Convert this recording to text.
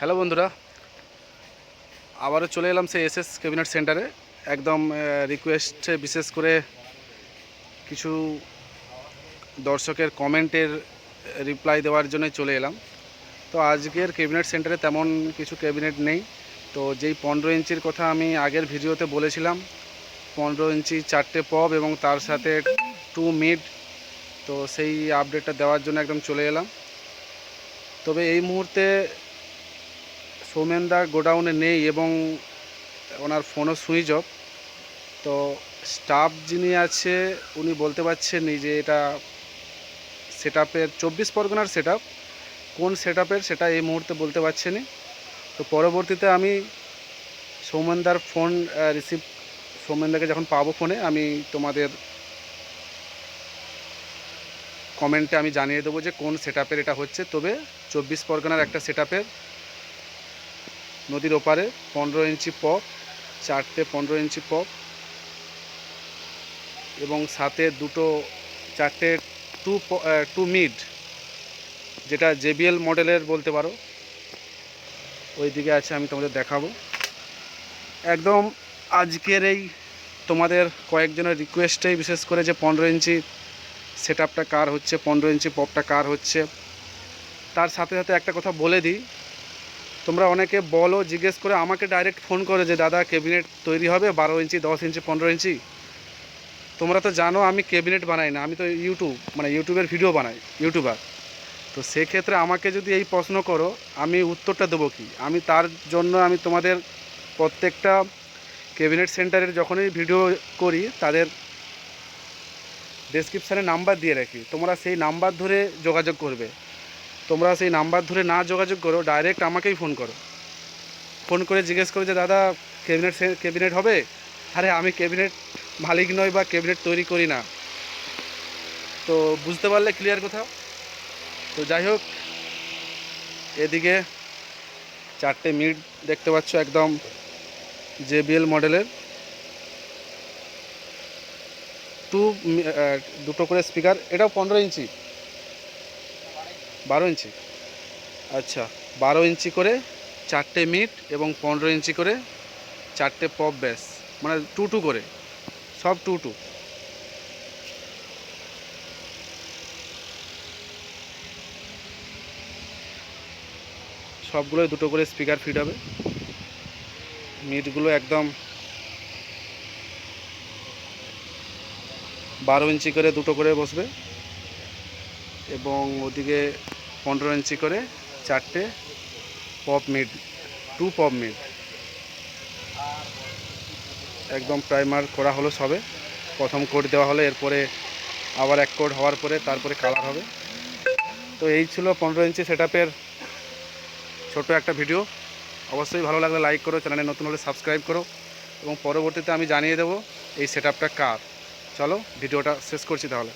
Hello বন্ধুরা, আবারও চলে এলাম সেই এসএস ক্যাবিনেট সেন্টারে। একদম রিকোয়েস্টে বিশেষ করে কিছু দর্শকের কমেন্টের রিপ্লাই দেওয়ার জন্য চলে এলাম। তো আজকের ক্যাবিনেট সেন্টারে তেমন কিছু ক্যাবিনেট নেই। তো যেই পনেরো ইঞ্চির কথা আমি আগের ভিডিওতে বলেছিলাম, পনেরো ইঞ্চি চারটে পব এবং তার সাথে টু মিড, তো সেই আপডেটটা দেওয়ার জন্য একদম চলে এলাম। তবে এই মুহূর্তে সৌমেনদা গোডাউনে নেই এবং ওনার ফোনও সুইচ অফ। তো স্টাফ যিনি আছে, উনি বলতে পারছেন যে এটা সেট আপের চব্বিশ পরগনার সেট কোন সেট সেটা এই মুহূর্তে বলতে পারছেনি তো পরবর্তীতে আমি সৌমেনদার ফোন রিসিভ সৌমেনদাকে যখন পাবো ফোনে, আমি তোমাদের কমেন্টে আমি জানিয়ে দেবো যে কোন সেট এটা হচ্ছে। তবে চব্বিশ পরগনার একটা সেট নদীর ওপারে পনেরো ইঞ্চি পপ চারটে পনেরো ইঞ্চি পপ এবং সাথে দুটো, চারটে টু টু মিড, যেটা জেবিএল মডেলের বলতে পারো। ওই দিকে আছে, আমি তোমাদের দেখাবো। একদম আজকের এই তোমাদের কয়েকজনের রিকোয়েস্টেই বিশেষ করে যে পনেরো ইঞ্চি সেট কার হচ্ছে, পনেরো ইঞ্চি পপটা কার হচ্ছে। তার সাথে সাথে একটা কথা বলে দিই তোমরা অনেকে বলো, জিজ্ঞেস করে আমাকে ডাইরেক্ট ফোন করে যে, দাদা ক্যাবিনেট তৈরি হবে বারো ইঞ্চি, দশ ইঞ্চি, পনেরো ইঞ্চি? তোমরা তো জানো আমি ক্যাবিনেট বানাই না, আমি তো ইউটিউব মানে ইউটিউবের ভিডিও বানাই ইউটিউবার তো সেক্ষেত্রে আমাকে যদি এই প্রশ্ন করো, আমি উত্তরটা দেবো কি? আমি তার জন্য আমি তোমাদের প্রত্যেকটা ক্যাবিনেট সেন্টারের যখনই ভিডিও করি, তাদের ডেসক্রিপশানে নাম্বার দিয়ে রাখি। তোমরা সেই নাম্বার ধরে যোগাযোগ করবে। তোমরা সেই নাম্বার ধরে না যোগাযোগ করো ডাইরেক্ট আমাকেই ফোন করো। ফোন করে জিজ্ঞেস করো যে, দাদা ক্যাবিনেট ক্যাবিনেট হবে? আরে, আমি ক্যাবিনেট মালিক নই বা ক্যাবিনেট তৈরি করি না। তো বুঝতে পারলে ক্লিয়ার কোথাও তো যাই হোক, এদিকে চারটে মিট দেখতে পাচ্ছ একদম জেবিএল মডেলের। টু দুটো করে স্পিকার এটাও পনেরো ইঞ্চি। বারো ইঞ্চি। আচ্ছা বারো ইঞ্চি করে চারটে মিট এবং পনেরো ইঞ্চি করে চারটে পপ ব্যাস মানে টু টু করে, সব টু টু সবগুলোই দুটো করে স্পিকার ফিট হবে। মিটগুলো একদম বারো ইঞ্চি করে দুটো করে বসবে। এবং ওদিকে পনেরো ইঞ্চি করে চারটে pop mid, two pop mid. একদম প্রাইমার করা হলো সবে। প্রথম কোড দেওয়া হলো, এরপরে আবার এক কোড হওয়ার পরে তারপরে কালার হবে। তো এই ছিল পনেরো ইঞ্চি সেট ছোট একটা ভিডিও। অবশ্যই ভালো লাগলে লাইক করো, চ্যানেলে নতুন হলে সাবস্ক্রাইব করো। এবং পরবর্তীতে আমি জানিয়ে দেবো এই সেট কার। চলো, ভিডিওটা শেষ করছি তাহলে।